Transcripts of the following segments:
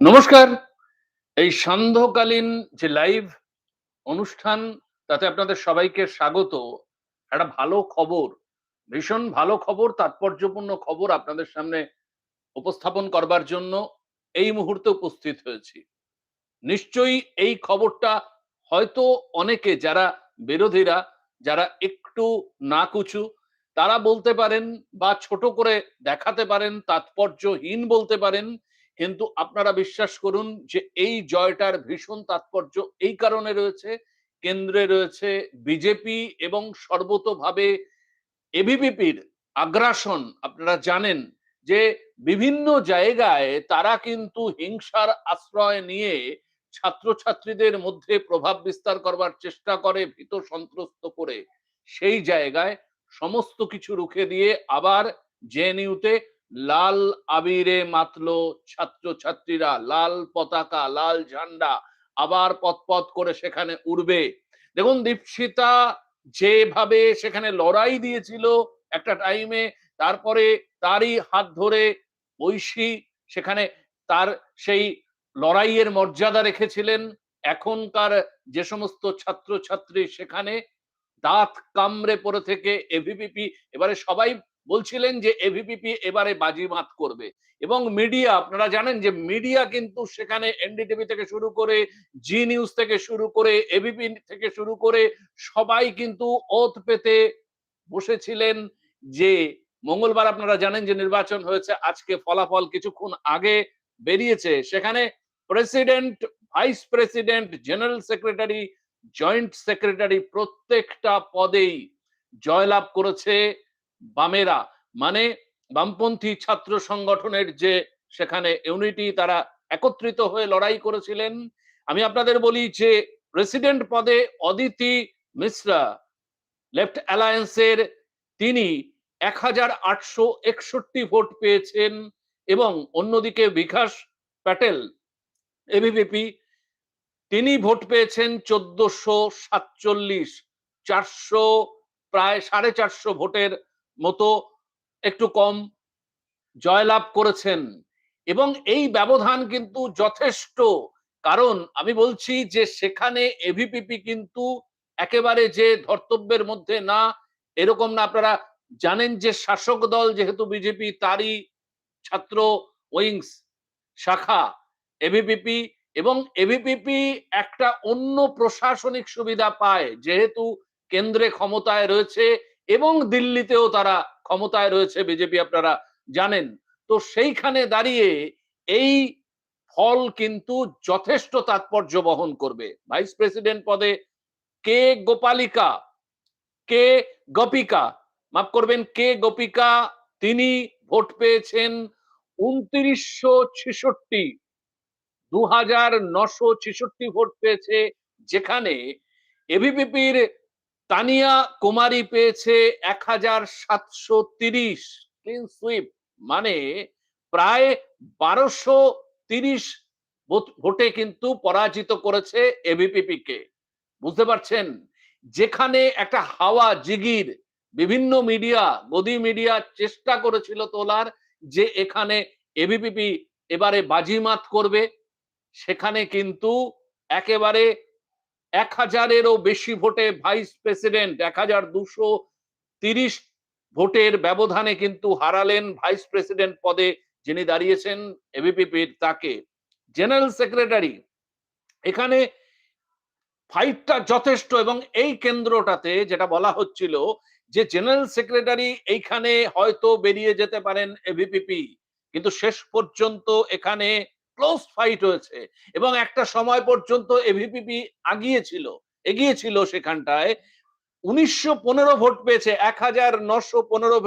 নমস্কার। এই সান্ধ্যকালীন যে লাইভ অনুষ্ঠান, তাতে আপনাদের সবাইকে স্বাগত। একটা ভালো খবর, ভীষণ ভালো খবর, তাৎপর্যপূর্ণ খবর আপনাদের সামনে উপস্থাপন করবার জন্য এই মুহূর্তে উপস্থিত হয়েছি। নিশ্চয়ই এই খবরটা হয়তো অনেকে, যারা বিরোধীরা, যারা একটু না কুচু তারা বলতে পারেন বা ছোট করে দেখাতে পারেন, তাৎপর্যহীন বলতে পারেন কিন্তু আপনারা বিশ্বাস করুন যে এই জয়টার ভীষণ তাৎপর্য এই কারণে রয়েছে, কেন্দ্রে রয়েছে বিজেপি এবং সর্বতভাবে এবিপিপির আগ্রাসন। আপনারা জানেন যে বিভিন্ন জায়গায় তারা কিন্তু হিংসার আশ্রয় নিয়ে ছাত্রছাত্রীদের মধ্যে প্রভাব বিস্তার করবার চেষ্টা করে ভীত সন্ত্রস্ত করে। সেই জায়গায় সমস্ত কিছু রুখে দিয়ে আবার জেএনইউতে লাল আবিরে মাতলো ছাত্রছাত্রীরা, লাল পতাকা, লাল ঝান্ডা আবার পথ করে সেখানে উড়বে। দেখুন, দীপশিতা যেভাবে সেখানে লড়াই দিয়েছিল একটা টাইমে তারপরে তারই হাত ধরে ঐশী সেখানে তার সেই লড়াইয়ের মর্যাদা রেখেছিলেন। এখনকার যে সমস্ত ছাত্রছাত্রী সেখানে দাঁত কামড়ে পড়ে থেকে এভিপিপি এবারে সবাই বলছিলেন যে এভিপিপি এবারে বাজিমাত করবে। এবং মিডিয়া আপনারা জানেন যে মিডিয়া কিন্তু সেখানে এনডিটিভি থেকে শুরু করে জি নিউজ থেকে শুরু করে এবিপি থেকে শুরু করে, সবাই কিন্তু ওত পেতে বসেছিলেন যে মঙ্গলবার আপনারা জানেন যে নির্বাচন হয়েছে, আজকে ফলাফল কিছুক্ষণ আগে বেরিয়েছে। সেখানে president, vice president, general secretary, joint secretary প্রত্যেকটা পদেই জয়লাভ করেছে। বামেরা মানে বামপন্থী ছাত্র সংগঠনের যে সেখানে ইউনিটি তারা একত্রিত হয়ে লড়াই করেছিলেন। আমি আপনাদের বলি যে প্রেসিডেন্ট পদে অদিতি মিশ্রা লেফট অ্যালায়েন্সের তিনি এক হাজার আটশো একষট্টি ভোট পেয়েছেন এবং অন্যদিকে বিকাশ প্যাটেল এবিভিপি তিনি ভোট পেয়েছেন চোদ্দশো সাতচল্লিশ, চারশো, প্রায় সাড়ে চারশো ভোটের মতো একটু কম জয়লাভ করেছেন। এবং এই ব্যবধান কিন্তু যথেষ্ট। কারণ আমি বলছি যে, সেখানে এভিপিপি কিন্তু একেবারে যে ধর্তব্যের মধ্যে না, এরকম না। আপনারা জানেন যে, শাসক দল যেহেতু বিজেপি তারই ছাত্র উইংস শাখা এভিপিপি এবং এভিপিপি একটা অন্য প্রশাসনিক সুবিধা পায়, যেহেতু কেন্দ্রে ক্ষমতায় রয়েছে এবং দিল্লিতেও তারা ক্ষমতায় রয়েছে, বিজেপি আপনারা জানেন। তো সেইখানে দাঁড়িয়ে এই ফল কিন্তু যথেষ্ট তাৎপর্য বহন করবে। ভাইস প্রেসিডেন্ট পদে কে গোপালিকা, কে গোপিকা, মাফ করবেন, কে গোপিকা, তিনি ভোট পেয়েছেন উনত্রিশশো ছেষট্টি দু হাজার নশো ছেষট্টি ভোট পেয়েছে যেখানে এবিপিপির তানিয়া কুমারী পেয়েছে এক হাজার সাতশো তিরিশ ক্লিন সুইপ মানে প্রায় বারোশো তিরিশ ভোটে কিন্তু পরাজিত করেছে এবিপিপি কে। বুঝতে পারছেন? যেখানে একটা হাওয়া জিগির বিভিন্ন মিডিয়া গদি মিডিয়া চেষ্টা করেছিল তোলার যে এখানে এবিপিপি এবারে বাজিমাত করবে, সেখানে কিন্তু একেবারে এক হাজারেরও বেশি ভোটে ভাইস প্রেসিডেন্ট, এক হাজার দুশো তিরিশ ভোটের ব্যবধানে কিন্তু হারালেন ভাইস প্রেসিডেন্ট পদে যিনি দাঁড়িয়েছেন এবিপিপির তাকে। জেনারেল সেক্রেটারি, এখানে ফাইটটা যথেষ্ট এবং এই কেন্দ্রটাতে যেটা বলা হচ্ছিল যে জেনারেল সেক্রেটারি এইখানে হয়তো বেরিয়ে যেতে পারেন এভিপিপি কিন্তু শেষ পর্যন্ত এখানে ক্লোজ ফাইট হয়েছে এবং একটা সময় পর্যন্ত এভিপিপি আগিয়েছিল, এগিয়েছিল সেখানটায়। উনিশশো পনেরো ভোট পেয়েছে এক হাজার নশো পনেরো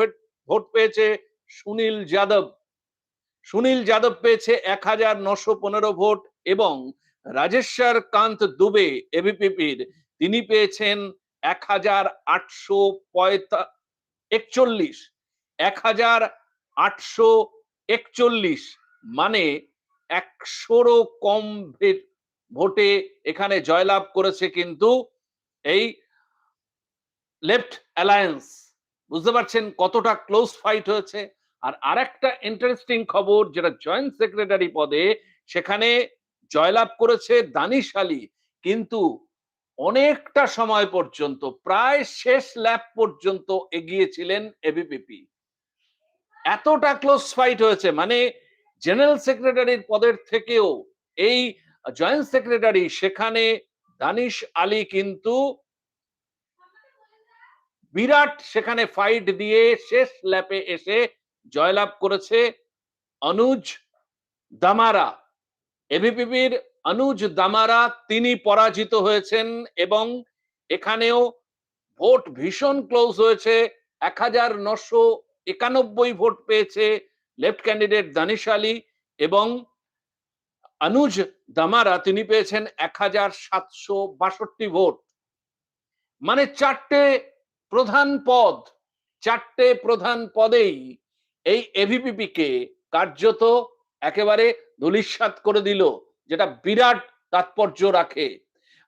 ভোট পেয়েছে সুনীল যাদব। সুনীল যাদব পেয়েছে এক হাজার নশো পনেরো ভোট এবং রাজেশ্বর কান্ত দুবে এবিপিপির তিনি পেয়েছেন এক হাজার আটশো পঁয়তা একচল্লিশ এক হাজার আটশো একচল্লিশ মানে একশোরও কম ভোটে এখানে জয়লাভ করেছে কিন্তু এই লেফট অ্যালায়েন্স। বুঝতে পারছেন কতটা ক্লোজ ফাইট হয়েছে? আর আরেকটা ইন্টারেস্টিং খবর, যেটা জয়েন্ট সেক্রেটারি পদে, সেখানে জয়লাভ করেছে দানিশ আলী। কিন্তু অনেকটা সময় পর্যন্ত, প্রায় শেষ ল্যাপ পর্যন্ত এগিয়েছিলেন এবিপিপি এতটা ক্লোজ ফাইট হয়েছে মানে জেনারেল সেক্রেটারির পদের থেকেও এই জয়েন্ট সেক্রেটারি সেখানে দানিশ আলী কিন্তু বিরাট সেখানে ফাইট দিয়ে শেষ ল্যাপে এসে জয়লাভ করেছে অনুজ দামারা। এবিপিপির অনুজ দামারা তিনি পরাজিত হয়েছেন এবং এখানেও ভোট ভীষণ ক্লোজ হয়েছে। এক হাজার নশো একানব্বই ভোট পেয়েছে লেফট ক্যান্ডিডেট দানিশ আলী এবং অনুজ দামারা, তিনি পেয়েছেন এক হাজার সাতশো বাষট্টি ভোট। মানে চারটে প্রধান পদ, চারটে প্রধান পদেই এই এভিপিপি কে কার্যত একেবারে ধুলিস্বাত করে দিল, যেটা বিরাট তাৎপর্য রাখে।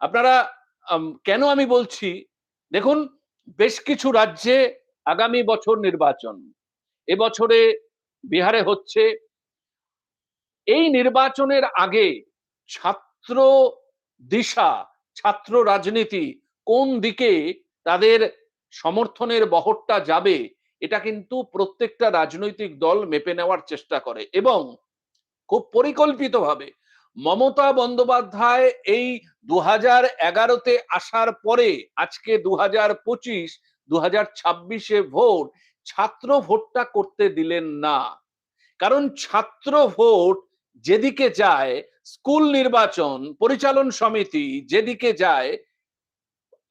আপনারা কেন আমি বলছি? দেখুন, বেশ কিছু রাজ্যে আগামী বছর নির্বাচন। এবছরে বিহারে হচ্ছে, এই নির্বাচনের আগে ছাত্র দিশা, ছাত্র রাজনীতি কোন দিকে তাদের সমর্থনের বহরটা যাবে, এটা কিন্তু প্রত্যেকটা রাজনৈতিক দল মেপে নেওয়ার চেষ্টা করে এবং খুব পরিকল্পিতভাবে মমতা বন্দ্যোপাধ্যায় এই দু হাজার এগারোতে আসার পরে, আজকে দু হাজার পঁচিশ দু হাজার ছাব্বিশে ভোট ছাত্র ভোটটা করতে দিলেন না। কারণ ছাত্র ভোট যেদিকে যায়, স্কুল নির্বাচন, পরিচালন সমিতি যেদিকে যায়,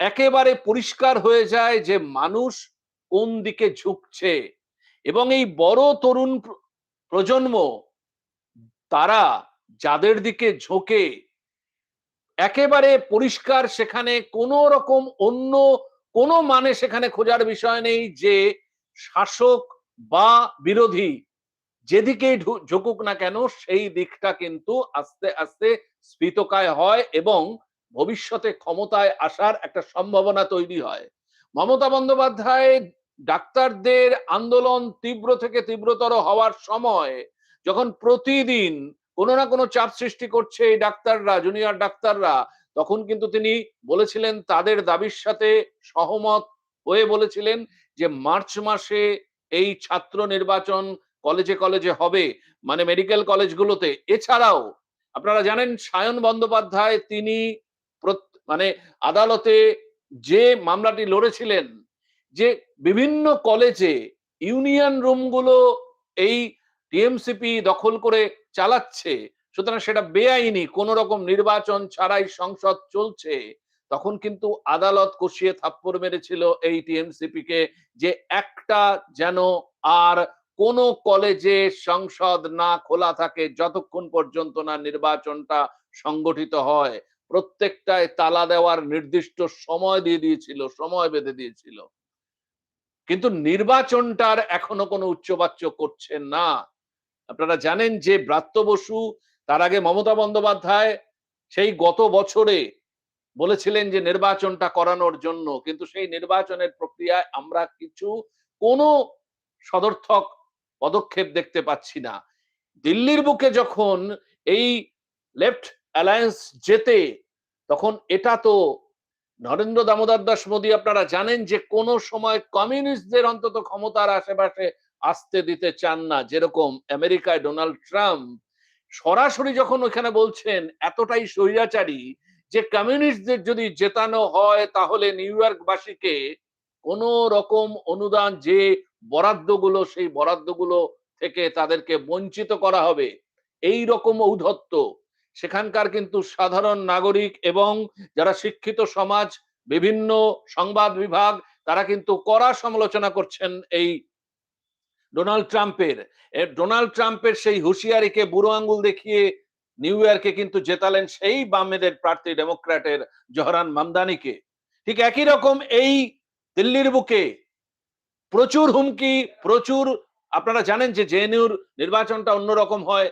একেবারে পরিষ্কার হয়ে যায় যে মানুষ কোন দিকে ঝুঁকছে। এবং এই বড় তরুণ প্রজন্ম, তারা যাদের দিকে ঝোঁকে, একেবারে পরিষ্কার সেখানে কোনো রকম অন্য কোনো মানে সেখানে খোঁজার বিষয় নেই যে শাসক বা বিরোধী, যেদিকেই ঝুঁকুক না কেন, সেই দিকটা কিন্তু আস্তে আস্তে স্ফীতকায় হয় এবং ভবিষ্যতে ক্ষমতায় আসার একটা সম্ভাবনা তৈরি হয়। মমতা বন্দ্যোপাধ্যায় ডাক্তারদের আন্দোলন তীব্র থেকে তীব্রতর হওয়ার সময় যখন প্রতিদিন কোনো না কোনো চাপ সৃষ্টি করছে এই ডাক্তাররা, জুনিয়র ডাক্তাররা, তখন কিন্তু তিনি বলেছিলেন, তাদের দাবির সাথে সহমত হয়ে বলেছিলেন যে মার্চ মাসে এই ছাত্র নির্বাচন কলেজে কলেজে হবে মানে মেডিকেল কলেজগুলোতে। এছাড়াও, আপনারা জানেন সায়ন বন্দ্যোপাধ্যায় তিনি মানে আদালতে যে মামলাটি লড়েছিলেন, যে বিভিন্ন কলেজে ইউনিয়ন রুমগুলো এই টিএমসিপি দখল করে চালাচ্ছে, সুতরাং সেটা বেআইনি, কোন রকম নির্বাচন ছাড়াই সংসদ চলছে। তখন কিন্তু আদালত কষিয়ে থাপ্পড় মেরেছিল এই টিএমসিপি কে যে একটা যেন আর কোন কলেজে সংসদ না খোলা থাকে যতক্ষণ পর্যন্ত না নির্বাচনটা সংগঠিত হয়। প্রত্যেকটায় তালা দেওয়ার নির্দিষ্ট সময় দিয়ে দিয়েছিল, সময় বেঁধে দিয়েছিল। কিন্তু নির্বাচনটার এখনও কোনো উচ্চবাচ্য করছে না। আপনারা জানেন যে ব্রাত্য বসু, তার আগে মমতা বন্দ্যোপাধ্যায়, সেই গত বছরে বলেছিলেন যে নির্বাচনটা করানোর জন্য, কিন্তু সেই নির্বাচনের প্রক্রিয়ায় আমরা কিছু, কোনো সদর্থক পদক্ষেপ দেখতে পাচ্ছি না। দিল্লির বুকে যখন এই লেফট অ্যালায়েন্স যেতে তখন এটা তো নরেন্দ্র দামোদর দাস মোদী, আপনারা জানেন যে কোনো সময় কমিউনিস্টদের অন্তত ক্ষমতার আশেপাশে আসতে দিতে চান না, যেরকম আমেরিকায় ডোনাল্ড ট্রাম্প। সরাসরি যখন ওখানে বলছেন, এতটাই স্বৈরাচারী যে কমিউনিস্টদের যদি জেতানো হয়, তাহলে নিউ ইয়র্কবাসীকে কোন রকম অনুদান যে বরাদ্দগুলো, সেই বরাদ্দগুলো থেকে তাদেরকে বঞ্চিত করা হবে, এই রকম ঔদ্ধত্য। সেখানকার কিন্তু সাধারণ নাগরিক এবং যারা শিক্ষিত সমাজ, বিভিন্ন সংবাদ বিভাগ, তারা কিন্তু কড়া সমালোচনা করছেন এই ডোনাল্ড ট্রাম্পের। ডোনাল্ড ট্রাম্পের সেই হুঁশিয়ারিকে বুড়ো আঙ্গুল দেখিয়ে নিউ ইয়র্কে কিন্তু জেতালেন সেই বামেদের প্রার্থী ডেমোক্র্যাটের জহরান মামদানিকে ঠিক একই রকম এই দিল্লির বুকে প্রচুর হুমকি, প্রচুর, আপনারা জানেন যে জেএনইউর নির্বাচনটা অন্যরকম হয়।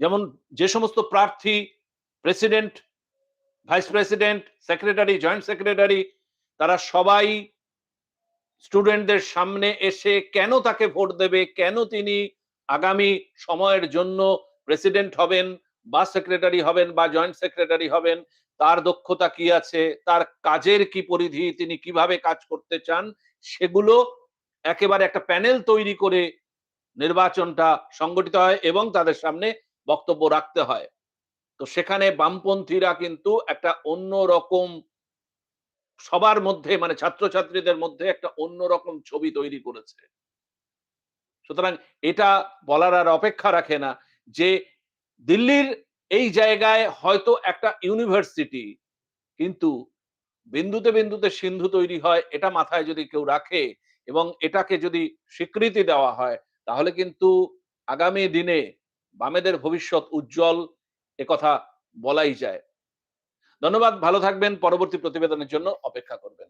যেমন যে সমস্ত প্রার্থী president vice president secretary joint secretary তারা সবাই স্টুডেন্টদের সামনে এসে কেন তাকে ভোট দেবে, কেন তিনি আগামী সময়ের জন্য প্রেসিডেন্ট হবেন বা সেক্রেটারি হবেন বা জয়েন্ট সেক্রেটারি হবেন, তার দক্ষতা কি আছে, তার কাজের কি পরিধি, তিনি কীভাবে কাজ করতে চান, সেগুলো একেবারে একটা প্যানেল তৈরি করে নির্বাচনটা সংগঠিত হয় এবং তাদের সামনে বক্তব্য রাখতে হয়। তো সেখানে বামপন্থীরা কিন্তু একটা অন্য রকম সবার মধ্যে মানে ছাত্রছাত্রীদের মধ্যে একটা অন্যরকম ছবি তৈরি করেছে। সুতরাং এটা বলার আর অপেক্ষা রাখে না যে দিল্লির এই জায়গায় হয়তো একটা ইউনিভার্সিটি, কিন্তু বিন্দুতে বিন্দুতে সিন্ধু তৈরি হয়, এটা মাথায় যদি কেউ রাখে এবং এটাকে যদি স্বীকৃতি দেওয়া হয়, তাহলে কিন্তু আগামী দিনে বামেদের ভবিষ্যৎ উজ্জ্বল একথা বলাই যায়। ধন্যবাদ, ভালো থাকবেন, পরবর্তী প্রতিবেদনের জন্য অপেক্ষা করবেন।